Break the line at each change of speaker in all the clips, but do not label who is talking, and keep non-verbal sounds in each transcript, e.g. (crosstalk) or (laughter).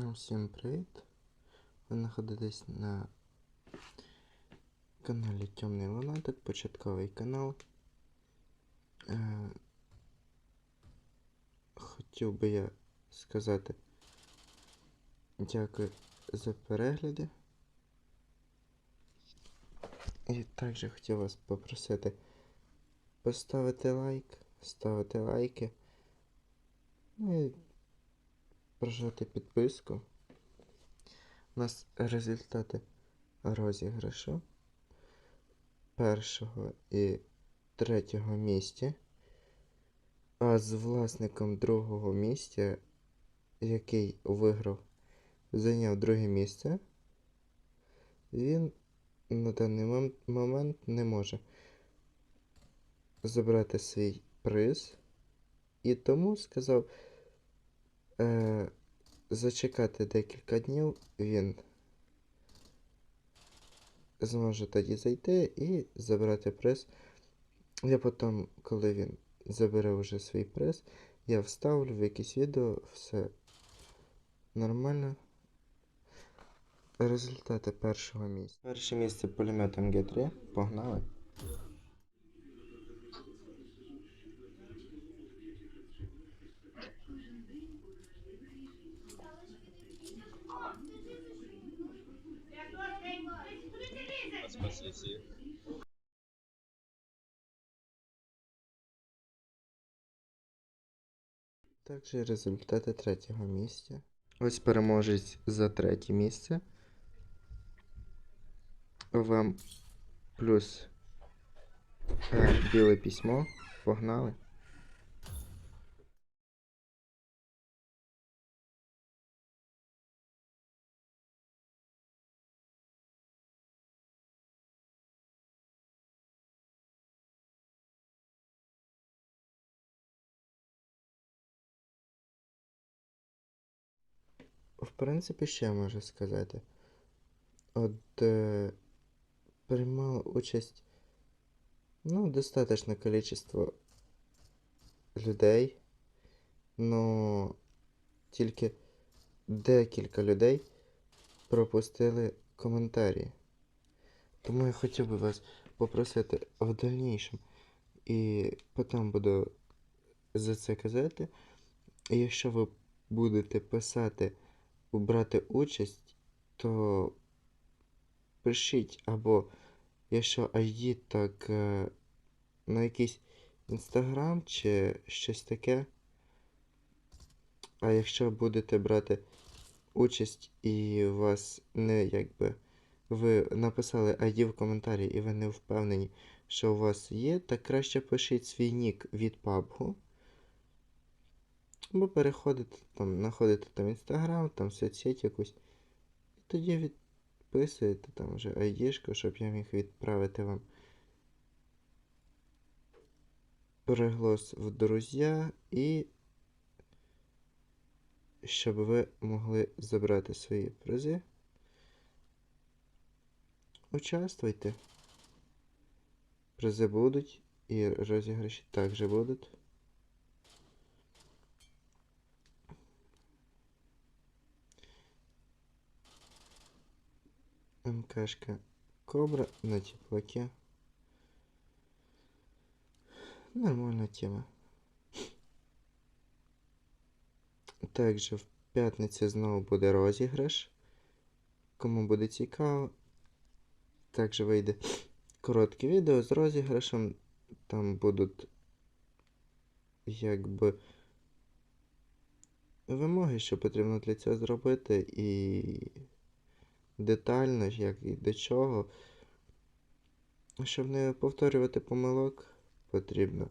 Ну, Всім привіт! Ви знаходитесь на каналі Темний Лунатик, початковий канал. Е, хотів би я сказати дякую за перегляди. І також хотів вас попросити поставити лайк, ставити лайки. Ну і прожати підписку. У нас результати розіграшу першого і третього місця. А з власником другого місця, який виграв, зайняв друге місце, він на даний мом- момент не може забрати свій приз. І тому сказав е, зачекати декілька днів, він зможе тоді зайти і забрати приз. Я потім, коли він забере вже свій приз, я вставлю в якесь відео, все нормально. Результати першого місця. Перше місце пулеметом Г3. Погнали.
Спасибо.
Також результати третього місця. Ось переможець за третє місце. Вам плюс е, біле письмо. Погнали. В принципі, ще можу сказати. От е, приймало участь ну, достаточне количество людей, но тільки декілька людей пропустили коментарі. Тому я хотів би вас попросити в дальнішому, і потім буду за це казати. Якщо ви будете писати, брати участь, то пишіть або якщо ID, так е, на якийсь інстаграм чи щось таке. А якщо будете брати участь і вас не якби ви написали ID в коментарі і ви не впевнені, що у вас є, так краще пишіть свій нік від PUBG. Або переходите там, знаходите там інстаграм, там соцсеть якусь. І тоді відписуєте там вже айдішку, щоб я міг відправити вам приглас в друзі і щоб ви могли забрати свої призи. Участвуйте. Призи будуть і розіграші також будуть. МКшка Кобра на теплаке. Нормальная тема. Також в п'ятницю знову буде розіграш. Кому буде цікаво. Також вийде коротке відео з розіграшем. Там будуть якби вимоги, що потрібно для цього зробити, і детально, як і до чого. Щоб не повторювати помилок, потрібно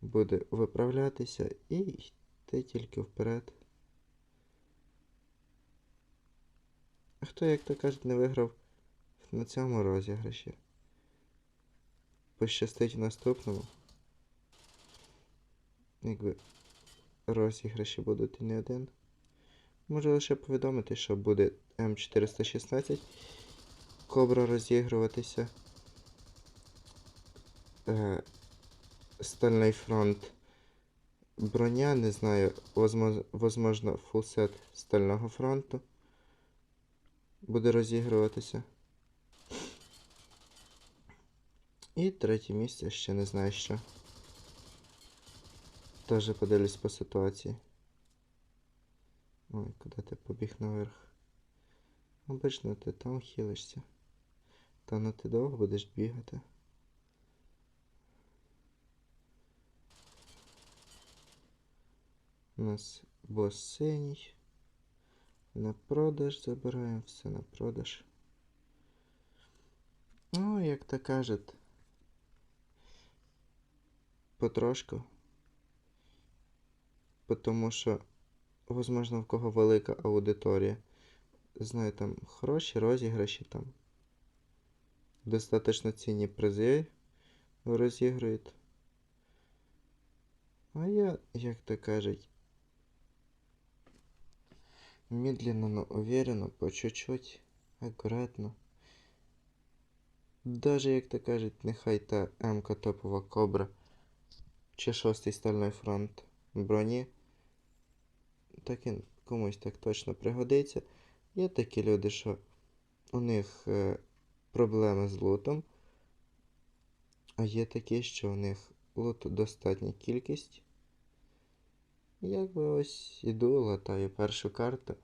буде виправлятися і йти тільки вперед. Хто, як то кажуть, не виграв на цьому розіграші? Пощастить наступному. Якби розіграші будуть і не один. Можу лише повідомити, що буде М416 Кобра розігруватися. Е, Стальний фронт броня, не знаю, возможно, фулсет Стального фронту буде розігруватися. І третє місце ще не знаю що. Теж подивлюсь по ситуації. Ой, куди ти побіг наверх? Обично ти там хилишся. Та ну ти довго будеш бігати. У нас бос синій. На продаж забираємо, все на продаж. Ну, як то кажуть. Потрошку. Тому що, возможно, в кого велика аудиторія. Знаю, там хороші розіграші там. Достаточно цінні призи розігрують. А я, як то кажуть, медленно, но уверенно, по чуть-чуть, акуратно. Даже, як то кажуть, нехай та М-ка топова кобра чи шостий стальний фронт броні. Так і комусь так точно пригодиться. Є такі люди, що у них е, проблеми з лутом, а є такі, що у них луту достатня кількість. Якби ось іду, латаю першу карту.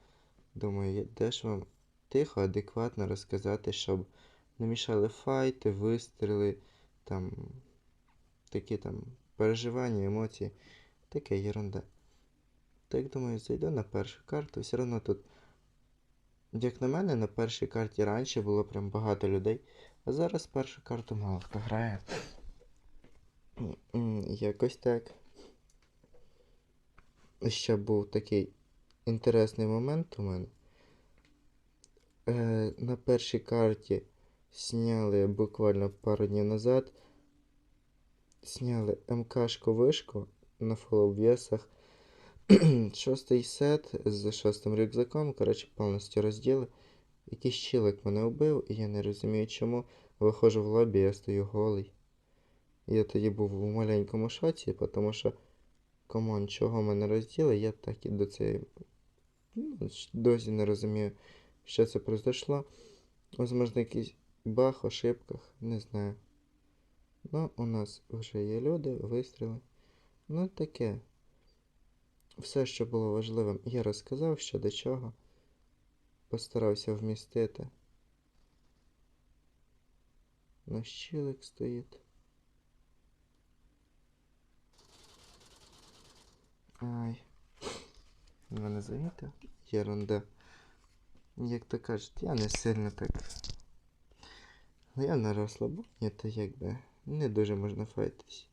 Думаю, де ж вам тихо, адекватно розказати, щоб не мішали файти, вистріли, там такі там переживання, емоції. Таке Так думаю, зайду на першу карту. Все одно тут, як на мене, на першій карті раніше було прям багато людей, а зараз першу карту мало хто грає. Якось так. Ще був такий інтересний момент у мене. Е, на першій карті сняли буквально пару днів назад. Сняли МКшку вишку на фулобвесах. (clears throat) Шостий сет з шостим рюкзаком. Коротше, повністю розділи. Якийсь чілик мене вбив, і я не розумію чому. Виходжу в лобі, я стою голий. Я тоді був у маленькому шоці, тому що команд, чого мене розділи, я так і до цієї. Ну, досі не розумію, що це произошло. Возможно, якийсь баг, ошибках, не знаю. Ну, у нас вже є люди, вистріли. Ну, таке. Все, що було важливим, я розказав, що до чого. Постарався вмістити. Наш щілик стоїть. Ай. Мене замітив. Єрунда. Як то кажуть, я не сильно так. Я на розслабоні, то якби не дуже можна файтись.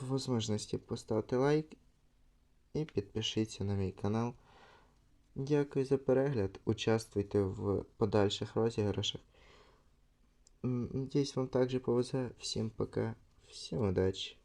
По можливості поставте лайк і підпишіться на мій канал. Дякую за перегляд. Участвуйте в подальших розіграшах. Надіюсь, вам также повезе. Всім пока, всім удачі.